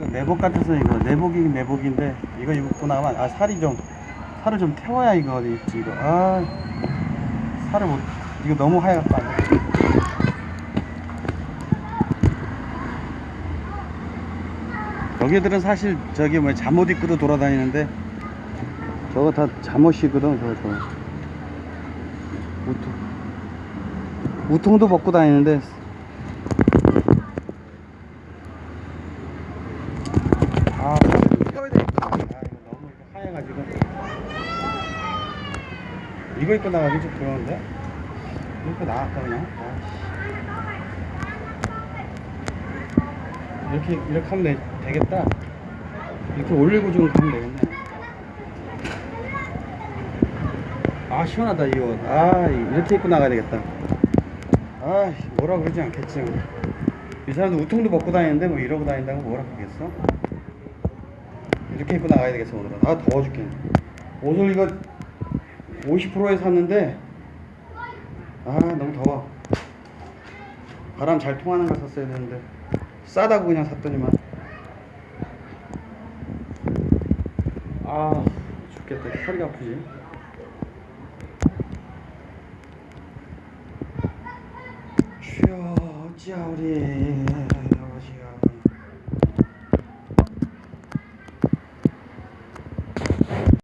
내복 같아서 이거 내복이긴 내복인데 이거 입고 나가면 아 살이 좀 살을 좀 태워야 이거 입지 이거. 아 살을 못 이거 너무 하얗다 여기들은 사실 저기 뭐 잠옷 입고도 돌아다니는데 저거 다 잠옷이거든 저거 저거. 우통. 우통도 벗고 다니는데 아아 이거 입고 나가기 좀 그러는데? 입고 나갈까 그냥? 아이씨. 이렇게 이렇게 하면 되, 되겠다. 이렇게 올리고 좀 가면 되겠네. 아 시원하다 이거. 아 이렇게 입고 나가야 되겠다. 아 뭐라 그러지 않겠지. 뭐. 이 사람들 우통도 벗고 다니는데 뭐 이러고 다닌다고 뭐라 그러겠어 이렇게 입고 나가야 되겠어 오늘은. 아 더워 죽겠네. 옷을 이거 50%에 샀는데 아 너무 더워. 바람 잘 통하는 거 샀어야 되는데. 싸다고 그냥 샀더니만. 아 죽겠다. 허리가 아프지? 쉬어 아버지야